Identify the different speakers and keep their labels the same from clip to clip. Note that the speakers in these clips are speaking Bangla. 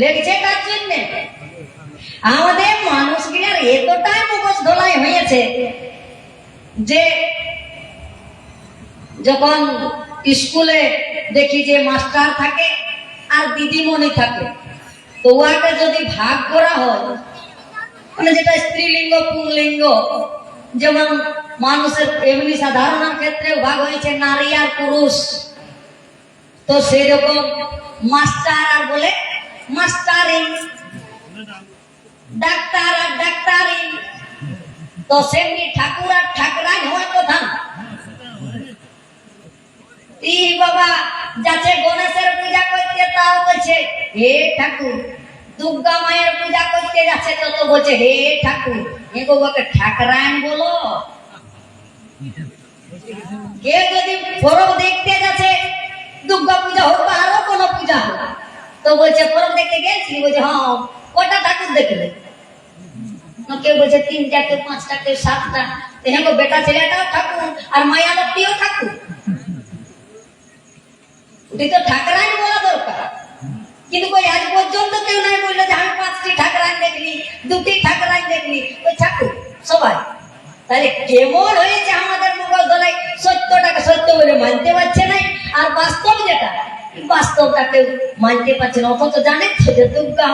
Speaker 1: লেগছে কার জন্য? আমাদের মানুষগুলার এতটাই মুখোশ ধোলাই হয়েছে যে যখন স্কুলে দেখি যে মাস্টার থাকে আর দিদিমণি থাকে তো ওয়াকে যদি ভাগ করা হয় মানে যেটা স্ত্রীলিঙ্গ, পুংলিঙ্গ, যেমন মানুষের এমনি সাধারণ ক্ষেত্রে ভাগ হয়েছে নারী আর পুরুষ, তো সেরকম মাস্টার আর বলে মাস্টারিং, ডাক্তার আর ডাক্তারিং। তো সেমনি ঠাকুর আর ঠাকুরাই হয় কথা ই বাবা, যাচ্ছে গণেশের পূজা করতে, তাও বলছে হে ঠাকুর, দুর্গা মায়ের পূজা করতে যাচ্ছে তো তো বলছে হে ঠাকুর, এ বাবাকে ঠাকরায়ণ বলো। কে যদি পরব দেখতে যাচ্ছে, দুর্গা পূজা হোক বা আরও কোনো পূজা হোক তো বলছে পরব দেখতে গেছিলি বলছে হ্যাঁ। কটা ঠাকুর দেখলে? কেউ বলছে, তিনটা কেউ পাঁচটা কেউ সাতটা। হ্যাঁ বেটা ছেলেটাও ঠাকুর আর মায়া লোকটিও ঠাকুর ওটি তো ঠাকরাইন বলা দরকার। কিন্তু কই, আজ পর্যন্ত কেউ নাই বলল যে, আমি পাঁচটি ঠাকরাইন দেখলি, দুটি ঠাকরাইন দেখলি। ওই ঠাকুর সবাই। তাহলে কেমন হয়েছে আমাদের মুঘল দলাই? সত্যটাকে সত্য বলে মানতে পারছে না আর বাস্তব যেটা বাস্তবটা কেউ মানতে পারছে না অথচ জানে যে দুর্গা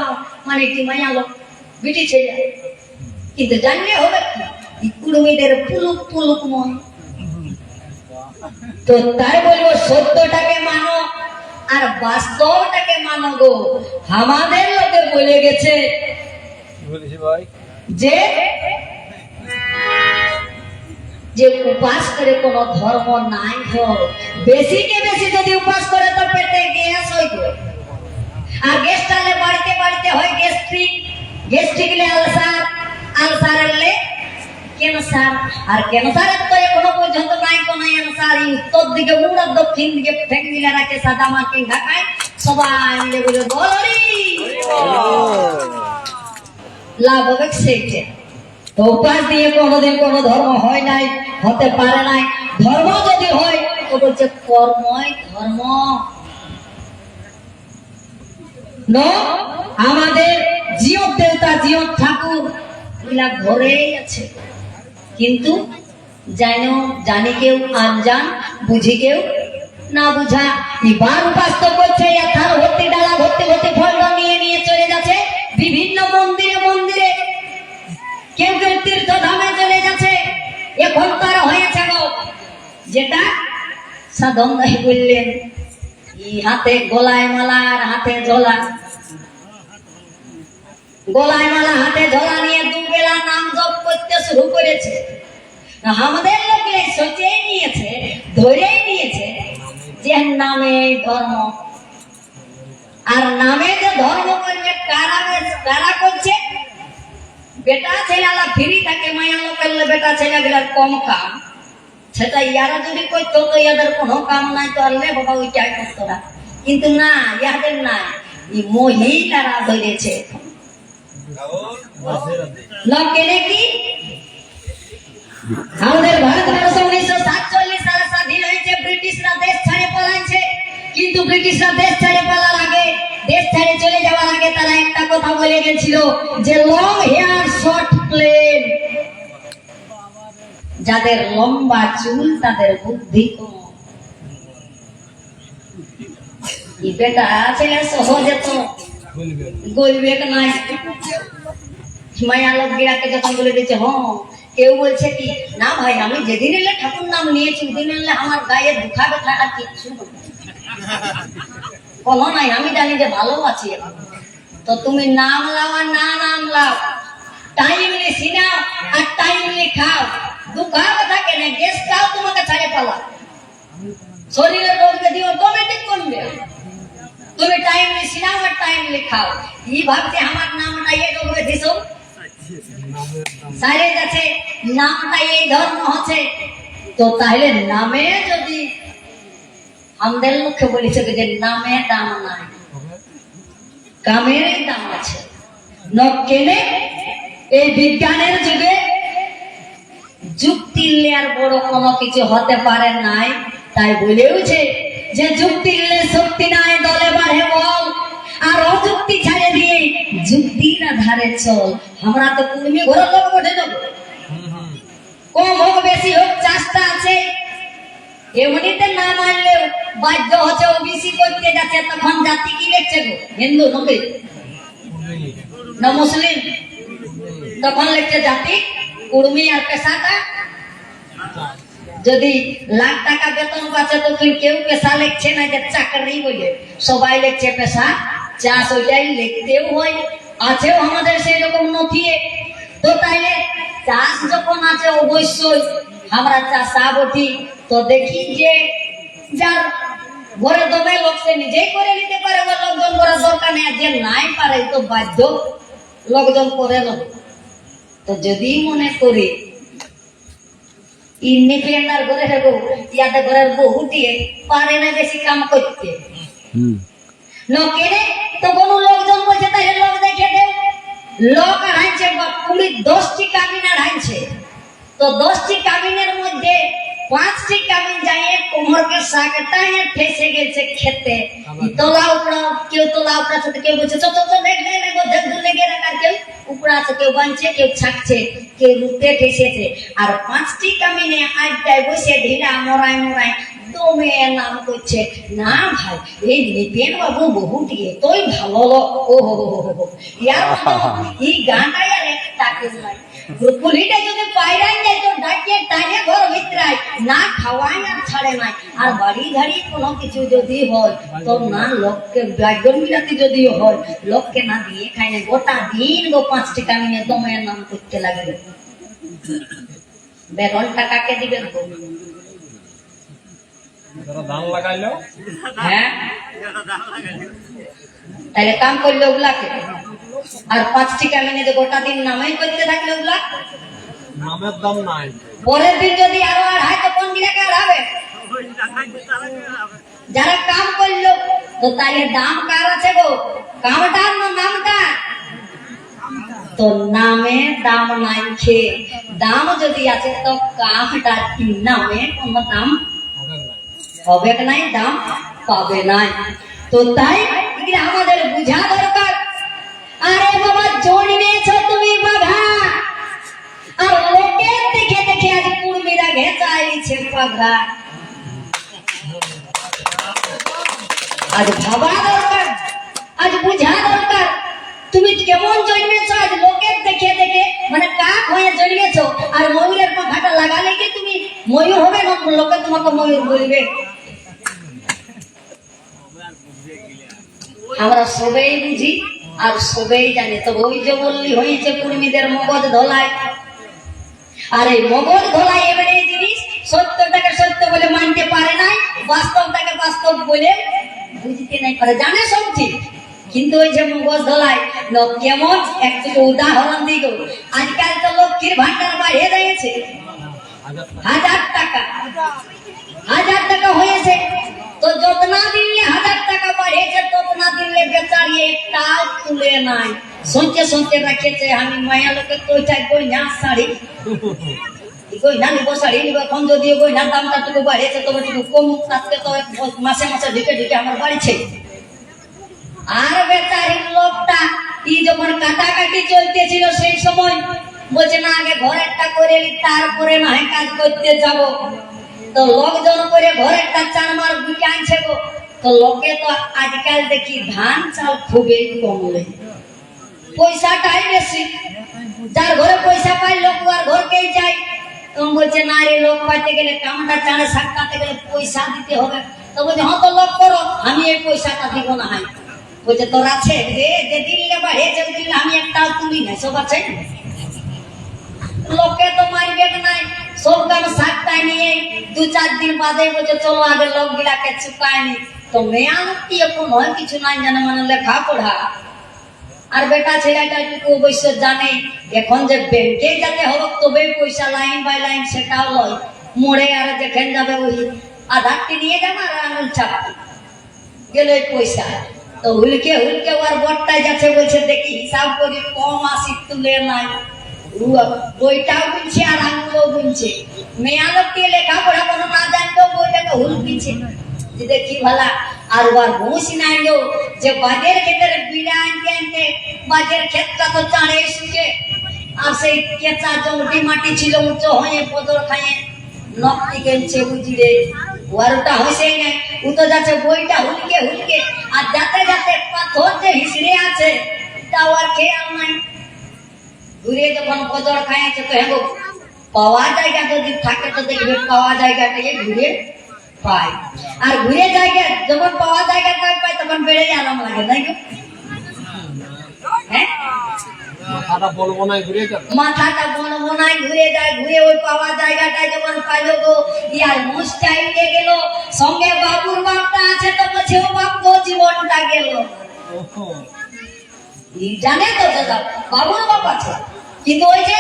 Speaker 1: মানে কি মায়া লোক বিটি ছেলে কিন্তু জানলে হবে কি? কুড়মিদের পুলুক পুলুক মন। তো তাই বলব সত্যটাকে মানো আর বাস্তবটাকে মানো গো। আমাদের লোকে বলে গেছে যে যে উপাস করে কোন ধর্ম নাই হয় বেশি কে বেশি যদি উপাস করে তো পেটে গ্যাস হইব। আর গ্যাস টালে বাড়িতে বাড়িতে হয় গ্যাস্ট্রিক গ্যাস্ট্রিক লে আলসার। আলসার এলে ক্যান্সার। আর ক্যান্সারের তো এখনও পর্যন্ত নাই কোন ক্যান্সার এই উত্তর দিকে উড়া দক্ষিণ দিকে ফেক মিলে রাখে সাদা মার্কিং ঢাকায়। সবাই মিলে বলে বলরি লাভ হবে সেইটা। উপাস দিয়ে কোনোদিন কোনো ধর্ম হয় নাই, হতে পারে নাই। ধর্ম যদি হয় তো বলছে, কর্মই ধর্ম। আমাদের জিও দেবতা জিও ঠাকুর এগুলা ঘরেই আছে। কিন্তু যেন জানি কেউ, আনজান বুঝি কেউ না বুঝা, এবার উপাস তো করছে ডালা ভর্তি ভর্তি ফল নিয়ে নিয়ে চলে যাচ্ছে। বিভিন্ন মন্দিরে কেউ কেউ তীর্থ ধামে চলে যাচ্ছে এখন তার হয়েছে গো। যেটা সাধন দাই বললেন হাতে গলায় মালা আর হাতে ঝোলা। গলায় মালা, হাতে ঝোলা নিয়ে দুবেলা নাম জপ করতে শুরু করেছে। আমাদের লোকে সোচেই নিয়েছে, ধরেই নিয়েছে যে নামে ধর্ম। আর নামে যে ধর্ম করবে, কারা কারা করছে? বেটা ছেলেলা ফ্রি থাকে মায়া করলে বেটা ছেলেগুলার কম কাম। সেটা ইয়ারা যদি করতো তো ইয়াদের কোনো কাম নাই, তো আনলে বাবা ওইটাই করতো না কিন্তু না, ইয়াদের না এই মহিলারা ধরেছে। লোকে নাকি আমাদের ভারতবর্ষ উনিশশো সাতচল্লিশ সালে স্বাধীন হয়েছে, ব্রিটিশরা দেশ ছেড়ে পালাইছে। কিন্তু ব্রিটিশরা দেশ ছেড়ে পালার আগে দেশ ছেড়ে চলে যাওয়ার আগে তারা একটা কথা বলে গেছিল যে লং হেয়ার শর্ট প্লেন যাদের লম্বা চুল, তাদের বুদ্ধি কম। হ্যাঁ। কেউ বলছে কি, না ভাই, আমি যেদিন ঠাকুর নাম নিয়েছি আমার গায়ে দুঃখা ব্যথা আর নেই। কোনো নাই, আমি জানি যে ভালো আছি। তো তুমি নাম লাও আর না নাম লাও টাইমলি সিনাও আর টাইমলি খাও। দুঃখা ব্যথা কেন গ্যাস খাও তোমাকে ছাড়ে পালা। শরীরের রোগকে ব্যাধি অটোমেটিক কমবে তুমি টাইমলি সিনাও আর টাইমলি খাও। এই ভাবছে আমার নামটা এই রোগ ব্যাধি সব সারে যাচ্ছে নামটা এই ধর্ম হচ্ছে তো তাহলে নামে যদি আমাদের মুখে বলেছে যে নামে দাম নাই। কামেরই দাম আছে। ন কেনে এই বিজ্ঞানের যুগে যুক্তি আর বড় কোনো কিছু হতে পারে নাই। তাই বলেওছে যে যুক্তি শক্তি নাই দলে বাড়ে বল। আর অযুক্তি ছাড়ে দিয়ে যুক্তির আধারে চল। আমরা তো কুর্মি ঘরের লোক দেবো। কম হোক বেশি হোক চাষটা আছে। এমনিতে না মানলেও বাধ্য হচ্ছে ওবিসি করতে যাচ্ছে, তখন জাতি কি লিখছে গো? হিন্দু
Speaker 2: কুর্মি
Speaker 1: না মুসলিম? তখন লিখছে জাতি কুর্মি আর পেশাটা যদি লাখ টাকা বেতন পাচ্ছে তো তুই কেউ পেশা লিখছে না যে চাকরি বলে। সবাই লিখছে পেশা চাষ ওইটাই লিখতেও হয়। আছেও আমাদের সেই রকম নথি তো তাইলে চাষ যখন আছে, অবশ্যই আমরা চাষা বটি তো দেখি যে যার ঘরে দমে লোক সে নিজেই করে নিতে পারে বা লোকজন করার দরকার নেই যে নাই পারে তো বাধ্য লোকজন করে নেব তো যদি মনে করি ইন্ডিপেন্ডার করে হেবো ইয়াতে ঘরের বহুটিয়ে পারে না বেশি কাম করতে। লোকেরে তো কোনো? লোকজন বলছে তাহলে লোক দেখে দে লোক হাঁটছে বা কুড়ি দশটি কাবিন হাঁটছে তো দশটি কাবিনের মধ্যে পাঁচটি কাবিন যায় কোমরকে শাকটা ঠেসে গেছে খেতে। তোলা উপরা কেউ তোলা উপরা সাথে কেউ বলছে চো চো দেখ দেখ দেখ দেখ দূর লেগে রাখ আর কেউ উপরা আছে কেউ বানছে কেউ ছাকছে কেউ রুতে ঠেসেছে। আর পাঁচটি কামিনে আড্ডায় বসে ঢিলা মরাই মরাই দমে নাম করছে। না ভাই এই নিপেন বাবু বহুত এতই ভালো ও হো হো হো ইয়ার মতো এই গানটা আর তাকে নাই পুলিটা যদি পায়রাই যায় তো ডাকিয়ে টানে ঘর ভিতরায় না খাওয়াই আর ছাড়ে নাই। আর বাড়ি ধাড়ি কোনো কিছু যদি হয় তো না লোককে ব্যাগন বিরাতি যদি হয় লোককে না দিয়ে খায় না গোটা দিন গো পাঁচটি কামিনে দমের নাম করতে লাগবে। বেতনটা কাকে দিবেন?
Speaker 2: যারা ধান লাগাইলো
Speaker 1: হ্যাঁ? তাহলে কাম করলে ওগুলাকে? আর পাঁচটি কামিনে যে গোটা দিন নামাই করতে থাকলে ওগুলা
Speaker 2: নামের দাম নাই।
Speaker 1: পরের দিন যদি আরও আড়াই তো কোন দিনে কার হবে? যারা কাম করল তো তাইলে দাম কার আছে গো? কামটার না নামটা তো নামে দাম নাই খে। দাম যদি আছে তো কামটার কি নামে? কোনো দাম
Speaker 2: হবে নাই
Speaker 1: দাম পাবে নাই। তো তাই আমাদের বুঝা দরকার। আরে বাবা জন্মেছ তুমি বাঘা। আর লোকের দেখে দেখে আজ কুর্মীরা ঘেঁচাইছে পাঘা আজ ভাবা দরকার, আজ বুঝা দরকার। তুমি কেমন জন্মেছ, আজ লোকের দেখে দেখে মানে কাক হয়ে জন্মেছ? আর ময়ূরের পাখাটা লাগালে কি তুমি ময়ূর হবে না? লোকে তোমাকে ময়ূর বলবে। আমরা সবাই বুঝি আর সবাই জানি তো ওই যে বললি, হয়েছে কুর্মীদের মগজ ধলাই। আর এই মগজ ধলাই এবারে এই জিনিস সত্যটাকে সত্য বলে মানতে পারে নাই, বাস্তবটাকে বাস্তব বলে বুঝতে নাই পারে। জানে সব ঠিক, কিন্তু ওই যে মগজ লোক কেমন? একটু উদাহরণ দিল আজকাল তো লক্ষ্মীর ভান্ডার বাড়িয়ে দিয়েছে।
Speaker 2: হাজার টাকা
Speaker 1: হাজার টাকা হয়েছে। তো যতনা দিলে হাজার টাকা বাড়িয়েছে ততনা দিলে বেচারি একটাও তুলে নাই। সঞ্চে সঞ্চে রাখেছে আমি মায়া লোকের তো চাই গয়না শাড়ি। গয়না নিব, শাড়ি এখন যদি গয়নার দামটা টুকু বাড়িয়েছে তবে তাতে তো মাসে মাসে ঢুকে ঢুকে আমার বাড়িছে। আর বেচারি লোকটা ই যখন কাটাকাটি চলতেছিল সেই সময়, বলছে, না, আগে ঘরেরটা করে তারপরে না কাজ করতে যাব। তো লোকজন করে ঘরেরটা চারমার গুটি আনছে গো। তো লোকে তো আজকাল দেখি ধান চাল খুবই কমলে। পয়সাটাই বেশি। যার ঘরে পয়সা পাই লোক আর ঘরকেই যায় তখন বলছে, না রে, লোক পাইতে গেলে কামটা চাড়ে সাকাতে গেলে পয়সা দিতে হবে। তো বলছে হ্যাঁ তো লোক করো, আমি এই পয়সাটা দিব না হয়। বলছে, তোর আছে রে, যে দিল্লে বাড়িয়েছে দিল্লে আমি একটাও তুলি না সব লোকে তো মারবে নাই। সব কাম সাতটা নিয়ে দু চার দিন বাদে বলছে, চলো আগে লোক গিলাকে চুকায়নি তো মেয়া লোক কি এখন হয়? কিছু নাই জানে মানে লেখা পড়া আর বেটা ছেলেটা একটু অবশ্য জানে, এখন যে ব্যাংকে যাতে হবে, তবে পয়সা লাইন বাই লাইন সেটাও লয়। মোড়ে আর যেখানে যাবে ওই আধারটি নিয়ে যাবে আর আঙুল চাপটি গেল পয়সা। তো হুলকে হুলকে ওর বটটায় যাচ্ছে, বলছে, দেখি হিসাব করি, কম আসি তুলে নাই। বইটাও বুনছে আর বুনছে মেয়া লোক দিয়ে লেখাপড়া কোনো না জানতো বইটাকে হুল পিছে যে দেখি ভালা আর ওর নাই গো, যে বাদের ক্ষেত্রে বিড়া আনতে আনতে বাজের ক্ষেতটা তো চাঁড়ে এসছে আর সেই কেঁচা জমটি মাটি ছিল উঁচু হয়ে পদর খাইয়ে নকটি গেলছে বুঝি রে। ওয়ারটা হইছেই নাই ও তো যাচ্ছে বইটা হুলকে হুলকে, আর যাতে যাতে পাথর যে হিসড়ে আছে তাও আর খেয়াল নাই। ঘুরে যখন পদর খাইছে তো হ্যাঁ পাওয়া জায়গা যদি থাকে তো দেখবে পাওয়া জায়গাটাকে ঘুরে পায়। আর ঘুরে জায়গা যখন পাওয়া জায়গা পায় পায় তখন বেড়ে আরাম লাগে তাই? হ্যাঁ?
Speaker 2: মাথাটা বলব না ঘুরে যাবে?
Speaker 1: মাথাটা বন বনায় ঘুরে যায় ঘুরে ওই পাওয়া জায়গাটায় যখন পাইল গো ইয়ার মুষ্টাই উঠে গেল সঙ্গে বাবুর বাপটা আছে তো বলছে ও বাপ গো জীবনটা গেল।
Speaker 2: ওহো,
Speaker 1: জানে তো দাদা বাবুর বাপ আছে। কিন্তু ওই যে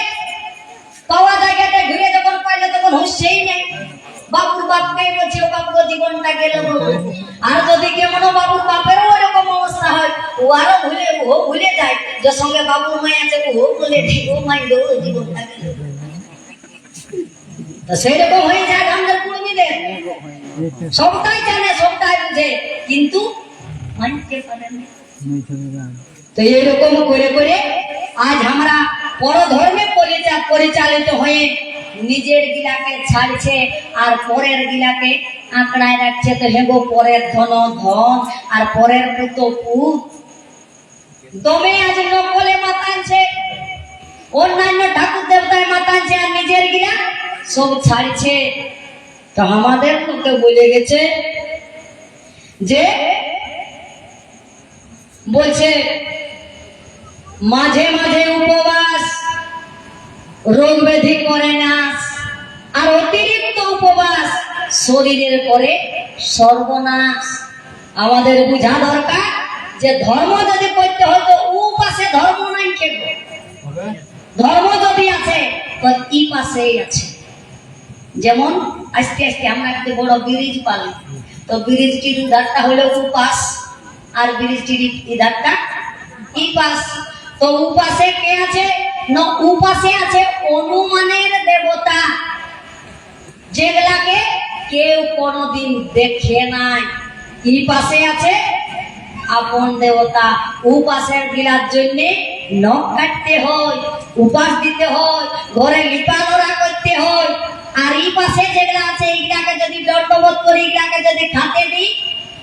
Speaker 1: পাওয়া জায়গাটা ঘুরে যখন পাইলে তখন হুঁশেই নেই বাবুর বাপকে বলছি, ও গো জীবনটা গেল আর যদি কেমন বাবুর বাপেরও ওরকম অবস্থা হয়, ও আরও ভুলে, ও ভুলে যায় যে সঙ্গে বাবুর মাই আছে, ও বলে, ঠিক, ও মাই গো, জীবনটা গেল তো সেই রকম হয়ে যায় আমাদের কুর্মীদের। সবটাই জানে, সবটাই বুঝে, কিন্তু মানতে পারে তো এইরকম করে করে আজ আমরা পরধর্মে পরিচা- পরিচালিত হয়ে নিজের গিলাকে ছাড়ছে আর পরের গিলাকে আঁকড়ায় রাখছে। তো হেগো পরের ধন ধন আর পরের পুত পুত। দমে আজ নকলে মাতানছে অন্যান্য ঠাকুর দেবতায় মাতানছে আর নিজের গিলা সব ছাড়ছে। তো আমাদের লোকে বলে গেছে যে, বলছে মাঝে মাঝে উপবাস রোগ ব্যাধি করে নাশ আর অতিরিক্ত উপবাস শরীরের করে সর্বনাশ। আমাদের বোঝা দরকার যে ধর্ম যদি করতে হয় তো উপাসে ধর্ম নাই কেন? ধর্ম যদি আছে তো ই পাশেই আছে। যেমন আস্তে আস্তে আমরা একটা বড় ব্রিজ পালি তো ব্রিজটির উধারটা হলো উপাস আর ব্রিজটির ইধারটা ই পাস তো উপাসে কে আছে? না, উপাসে আছে অনুমানের দেবতা। যেগুলাকে কেউ কোনোদিন দেখে নাই। ই পাশে আছে আপন দেবতা। উপাসের গিলার জন্য নখ কাটতে হয়, উপাস দিতে হয়, ঘরে লিপানোরা করতে হয়। আর এই পাশে যেগুলা আছে এইটাকে যদি দণ্ডবোধ করি এইটাকে যদি খাতে দিই,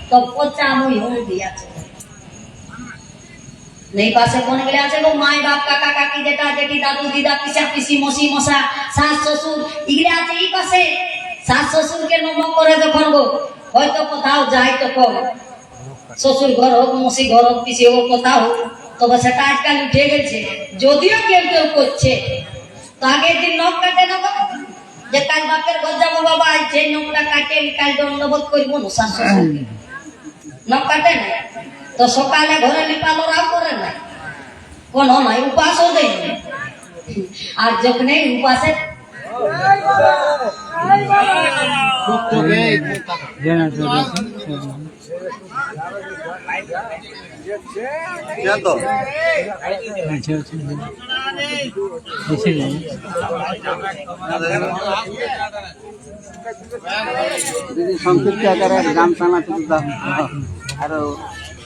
Speaker 1: তো পচা মুই হয়ে দিয়াছে এই পাশে কোন গেলে আছে গো মাই বাপ, কাকা, কাকি, জেঠা, জেঠি, দাদু, দিদা, পিসা, পিসি মসি মশা শাশ শ্বশুর, এগুলো আছে এই পাশে। শাশ শ্বশুরকে নমক করে যখন গো, হয়তো কোথাও যাই তো কম শ্বশুর ঘর হোক মসি ঘর হোক, পিসি হোক, কোথাও তবে সেটা আজকাল উঠে গেছে। যদিও কেউ কেউ করছে। তো আগের দিন নখ কাটে না। যে কাল বাপের ঘর যাব বাবা সেই নখটা কাটে, কাল দণ্ডবোধ করব না শ্বশুরকে নখ কাটে না? তো সকালে ঘরে লিপালোরাও করে না কোনো নাই উপাসও দেয়। আর যখন উপাসে
Speaker 3: সংক্ষিপ্ত আকারে তো দাম
Speaker 1: আরও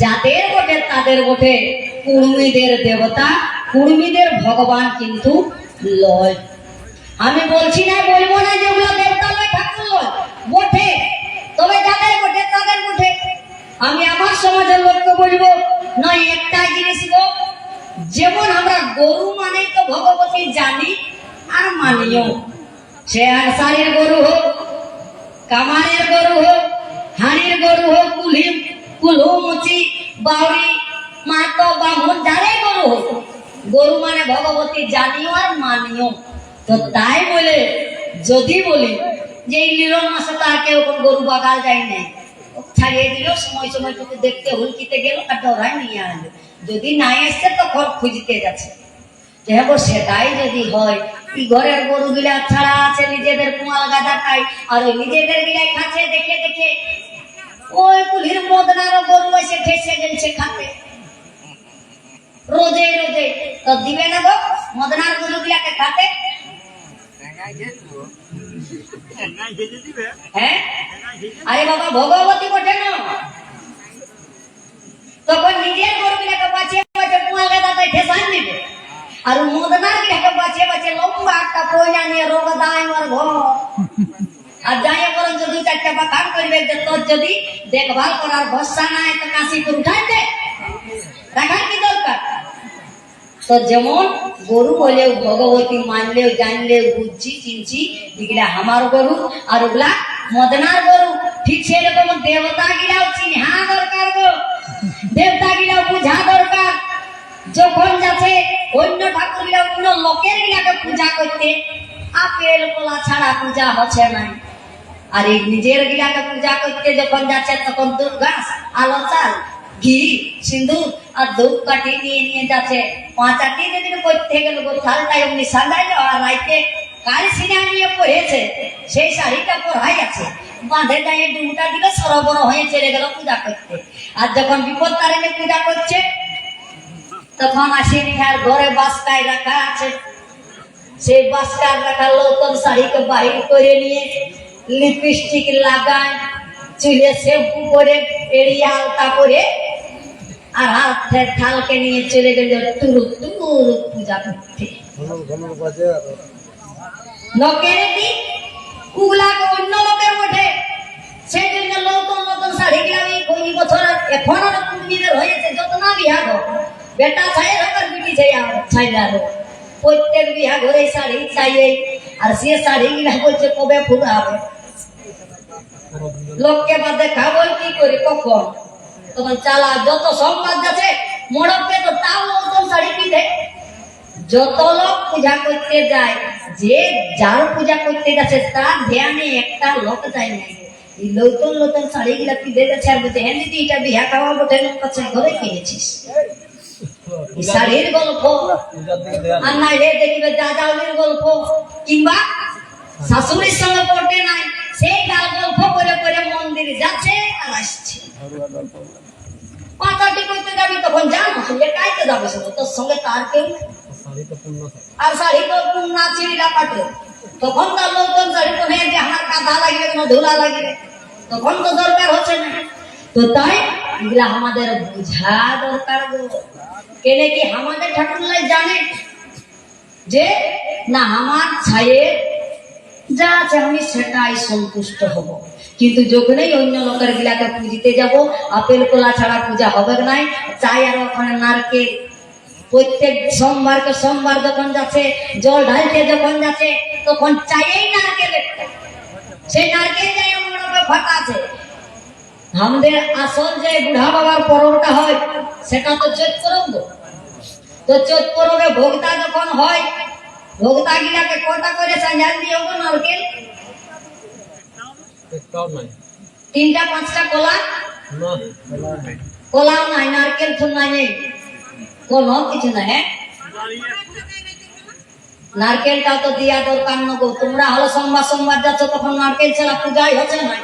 Speaker 1: যাদের বটে তাদের বটে কুর্মীদের দেবতা, কুর্মীদের ভগবান কিন্তু লয়। আমি বলছি না, বলব না যে ওগুলো দেবতা লয়, ঠাকুর বটে। তবে যাদের বটে তাদের বটে আমি আমার সমাজের লোককে বলব, নয়, একটা জিনিস গো। যেমন আমরা গরু মানেই তো ভগবতী জানি আর মানিও। সে আনসারের গরু হোক, কামারের গরু হোক, হাড়ির গরু হোক কুলি কুলু মুচি বাউরি মাতো বামুন যারে গরু হোক গরু মানে ভগবতী জানিও আর মানিও। তো তাই বলে, যদি বলি যে এই লিলন মাসে তো আর কেউ কোন গরু বাগাল যায় না ছাড়িয়ে দিল সময় সময় টুকু দেখতে হুলকিতে গেল, আর ধরায় নিয়ে আনলো যদি আসছে তো ঘর খুঁজতে যাচ্ছে। হ্যাঁ সেটাই যদি হয় এই ঘরের গরু গিলা ছাড়া আছে, নিজেদের কুমাল গাদাটাই আর ওই নিজেদের গিলাই খাচ্ছে, দেখে দেখে ওই কুলির মদনারও গরু এসে ঠেসে গেছে খাতে রোজে রোজে তো দিবে না গো মদনার গরু গিলাকে খাতে হ্যাঁ আরে বাবা ভগবতী বটে না তখন নিজের গরু গিলাকে বাঁচিয়ে বাঁচিয়ে কুমাল গাদাটাই ঠেসান দিবে আর মদনার গিলাকে বাঁচিয়ে বাঁচিয়ে লম্বা একটা পয়না নিয়ে রোগ দায় মার ঘর আর যাই বরং যদি চারটা বাকান করবে, যে তোর যদি দেখভাল করার ভরসা নাই, তো কাশিপুর উঠাই দে। দেখার কি দরকার? তো যেমন গরু হলেও, ভগবতী মানলেও, জানলেও, বুঝছি, চিনছি, এগুলা আমার গরু আর ওগুলা মদনার গরু। ঠিক সেরকম দেবতা গিলাও চিনহা দরকার গো। দেবতা গিলাও বুঝা দরকার। যখন যাচ্ছে অন্য ঠাকুর গিলা অন্য লোকের গিলাকে পূজা করতে, আপেল কলা ছাড়া পূজা হচ্ছে না আর এই নিজের গিলাকে পূজা করতে যখন যাচ্ছে, তখন দুর্গা, আলো চাল, ঘি, সিন্দুর আর ধূপ কাঠি নিয়ে নিয়ে যাচ্ছে। পাঁচাটি যেদিন করতে গেল থালটা এমনি সাজাইলো আর রাইতে কার সিনেমা নিয়ে পড়েছে? সেই শাড়িটা পরাই আছে। বাঁধে যায় ডুবটা দিলে সরবর হয়ে চলে গেল পূজা করতে। আর যখন বিপদ তারিণে পূজা করছে, তখন আসেনি আর ঘরে বাসকায় রাখা আছে। সেই বাসকার রাখা নতুন শাড়িকে বাহির করে নিয়ে লিপস্টিক লাগায় চুলে শ্যাম্পু করে এড়িয়ে আলতা করে আর হাতে থালকে নিয়ে চলে গেল তুরুক তুরুক পূজা করতে। লোকের কি কুগুলাকে অন্য লোকের ওঠে। সেই জন্য নতুন নতুন শাড়ি গিলামি কোন বছর এখন কুমিদের হয়েছে যত না বিয়া গো বেটা ছাই হোক আর বিটি ছাই ছাই আরও প্রত্যেক বিয়া ঘরে শাড়ি চাইয়ে, আর সে শাড়ি গিলা বলছে কবে ফুরাবে? লোককে বাদে খাব কি করে, কখন? তখন চালা যত সম্বাদ যাচ্ছে মোড়ককে তো তাও নতুন শাড়ি পিঁধে যত লোক পূজা করতে যায়, যে যার পূজা করতে গেছে তার ধ্যানে একটা লোক যায় না। এই নতুন নতুন শাড়ি গুলা পিঁধে গেছে আর বলছে হ্যাঁ দিদি, এটা বিহা খাওয়া বটে লোক কাছে ঘরে কিনেছিস? শাড়ির গল্প। আর নাই রে, দেখবে দাদাউলির গল্প। কিংবা শাশুড়ির সঙ্গে পড়তে নাই। সেই গাল গল্প করে করে মন্দিরে যাচ্ছে আর আসছে। পাতাটি করতে যাবি তখন জানো সঙ্গে কাইতে যাবে সঙ্গে তোর সঙ্গে তার কেউ আর শাড়ি তো না চিড়িটা কাটে তখন তার নতুন শাড়ি তো যে আমার কাঁধা লাগবে কোনো ধুলা লাগবে তখন তো দরকার হচ্ছে না। তো তাই এগুলা আমাদের বুঝা দরকার কেনে কি আমাদের ঠাকুরলাই জানে যে, না, আমার ছায়ের যা আছে আমি সেটাই সন্তুষ্ট হব। কিন্তু যখনই অন্য লোকের গিলাকে পুজিতে যাব, আপেল কলা ছাড়া পূজা হবে নাই, চাই আর ওখানে নারকেল প্রত্যেক সোমবারকে সোমবার যখন যাচ্ছে, জল ঢালতে যখন যাচ্ছে, তখন চাইয়েই নারকেল। সেই নারকেল যাই উপরে ফাটা আছে আমাদের আসল যে বুড়া বাবার পরবটা হয়, সেটা তো চৈত তো চৈত পরবে ভোগতা যখন হয় ভোগতা গিলাকে কটা করে সাজান দিয়ে গো নারকেল তিনটা, পাঁচটা কলা?
Speaker 2: না
Speaker 1: কলাও নাই, নারকেল তো নাই। কোনো কিছু নাই হ্যাঁ? নারকেলটা তো দিয়া দরকার না তোমরা হলো সোমবার সোমবার যাচ্ছ, তখন নারকেল ছাড়া পূজাই হচ্ছে না।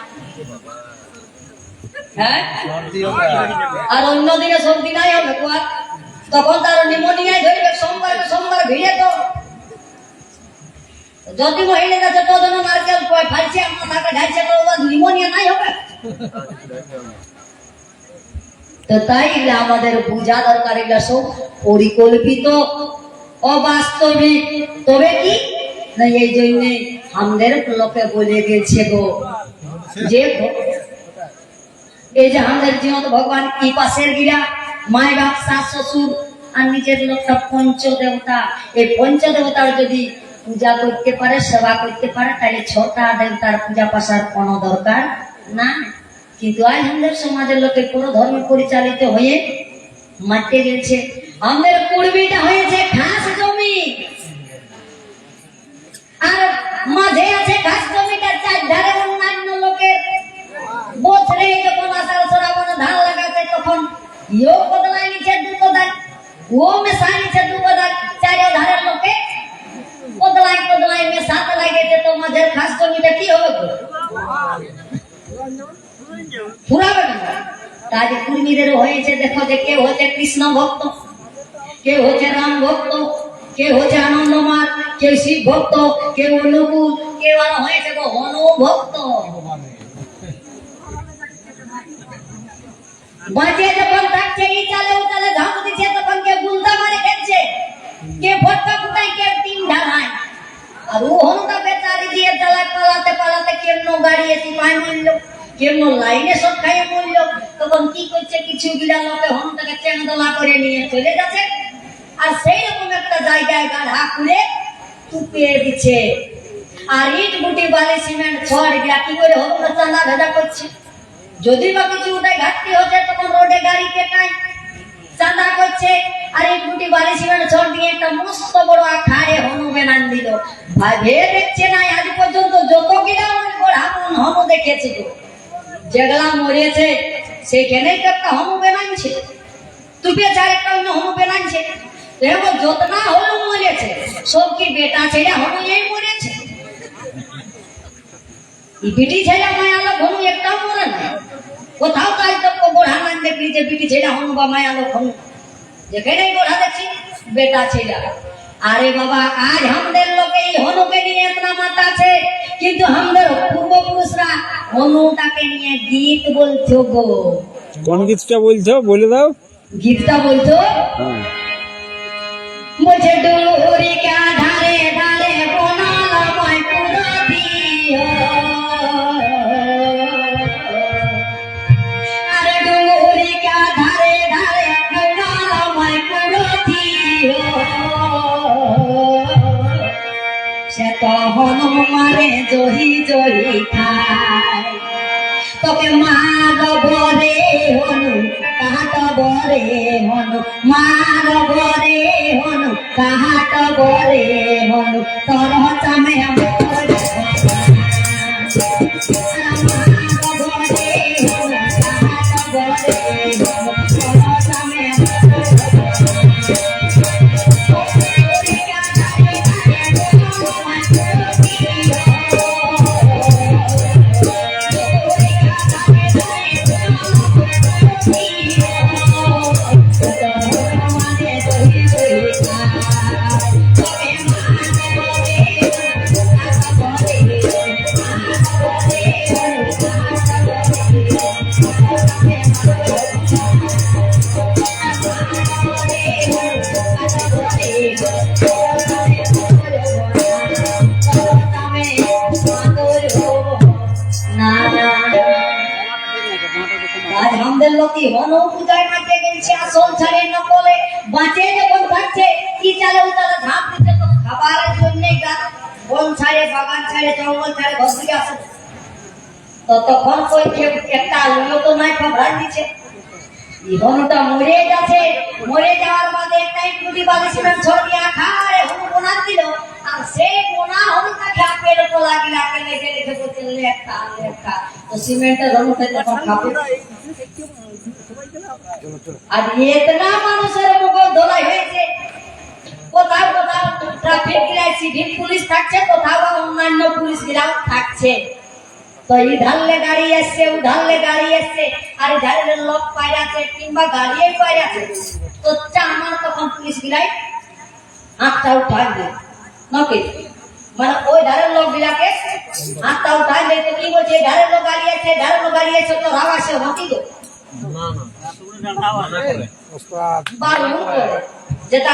Speaker 1: হ্যাঁ? আর অন্য দিনে সবজি নাই হবে তখন তার নিমোনিয়ায় ধরবে সোমবার সোমবার ভিড়ে তো। যদি মহিলা যাচ্ছে তো নারকেল কয় ফালছে মাথাটা ঢালছে তো নিমোনিয়া নাই হবে? তো তাই এগুলা আমাদের বোঝা দরকার এগুলা সব পরিকল্পিত, অবাস্তবিক। তবে কি? না, এই জন্য আমাদের লোকে বলে গেছে গো, যে এই যে আমাদের জীবন ভগবান কি পাশের গিরা মায় বাপ শাশ শ্বশুর আর নিজের লোকটা পঞ্চদেবতা। এই পঞ্চদেবতার যদি পূজা করতে পারে, সেবা করতে পারে, তাহলে ছটা দেবতার পূজা পাশার কোনো দরকার না। কিন্তু আজ আমাদের সমাজের লোকে কোনো ধর্ম পরিচালিত হয়ে মারতে গেছে। আমাদের পূর্বীটা হয়েছে ঘাস জমি। আর মাঝে আছে ঘাস জমিটা চারধারে অন্যান্য লোকের বছরে যখন আষাঢ় শ্রাবণ ধান লাগাতে, তখন ইও বদলায় নিচে দু বদল, ও মেশা নিচে দু বদল, চার চারি বদলাই মেশাতে লাগেছে তো খাস জমিটা কি হবে? ফুরাবে না তা যে হয়েছে, দেখো যে কেউ হচ্ছে কৃষ্ণ ভক্ত কেউ হচ্ছে রাম ভক্ত কেউ হচ্ছে আনন্দমার কেউ শিব ভক্ত কেউ অনুকূল আর হয়েছে গো হনু ভক্ত বাঁচে যখন থাকছে, এই চালে ও চালে ঝাঁপ দিচ্ছে, তখন আর ও হনুটা বেচারি দিয়ে চালায় পালাতে পালাতে কেমন গাড়ি এসে পায় মরল? কেমন লাইনে সব খাইয়ে মরল? তখন কি করছে? কিছু গিরা লোকে হনুটাকে চেংদলা করে নিয়ে চলে যাচ্ছে আর সেই রকম একটা জায়গায় গাঢ়া খুলে টুপিয়ে দিচ্ছে। আর ইট, গুটি, বালি, সিমেন্ট ছড় গিয়া কি করে হনুটা চাঁদা ভেজা করছে। যদি বা কিছু উদয় ঘাটতি হচ্ছে, তখন রোডে গাড়ি কেটায় চাঁদা করছে। আর এই দুটি বালি সিমেন্ট ছড় দিয়ে একটা মস্ত বড় আখাড়ে হনু বেনান দিল ভাবে দেখছে না আজ পর্যন্ত যত গিলা হনু হনু দেখেছে তো যেগুলা মরেছে সেইখানেই তো একটা হনু বেনানছে তুই বেচার একটা অন্য হনু বেনানছে এবার যত না হনু মরেছে সব কি বেটা ছেলে হনু এই মরেছে বিটি ছেলে মায়ালো হনু একটাও মরে না। কোথাও তো গোড়া মান দেখলি যে বিটি ছেলে হনু বা মায়ালো হনু যেখানেই গোড়া দেখছি বেটা ছেলে। আরে বাবা আজ আমাদের লোকে এই হনুকে নিয়ে এতনা মাত আছে। কিন্তু আমাদের পূর্বপুরুষরা হনুটাকে নিয়ে গীত বলছো গো।
Speaker 4: কোন গীতটা বলছো? বলে দাও।
Speaker 1: গীতটা বলছো? বলছে ডুরি কা ধারে ধারে বনালা সে মারে জহি জহি খায় তোকে মারব রে হনু কাহাত বরে হনু মারব রে হনু কাহাত বরে হনু। তোর চামে মোর ছাড়ে জঙ্গল ঘর থেকে আসে। তো তখন কই একটা তো নাই খাবার দিচ্ছে। হনুটা মরে যাচ্ছে মরে যাওয়ার বাদে একটা ইটুটি বালি সিমেন্ট ছড়িয়ে খারে হনু বোনা দিল। আর সেই বোনা হনুটাকে আপেল তো লাগিল আপেল লেগে লেগে বলছে লেখা লেখা তো সিমেন্টের হনুটা তখন খাবে আর এতনা মানুষের মুখে ধোলাই হয়েছে। কোথাও কোথাও ট্রাফিক সিভিল পুলিশ থাকছে কোথাও বা অন্যান্য পুলিশ গুলাও থাকছে। তো ইধারলে গাড়ি আসছে উধারলে গাড়ি আসছে আর ইধারে লোক পাই আছে কিংবা গাড়িই পাই আছে। তো আমার তখন পুলিশ গিলাই হাতটা উঠাই দে নাকি? মানে ওই ধারের লোক বিলাকে হাতটা উঠাই দে তো কি বলছে? ধারের লোক গাড়ি আছে ধারের লোক গাড়ি আছে তো রাগ আসে হাঁটি গো?
Speaker 2: না
Speaker 1: যেটা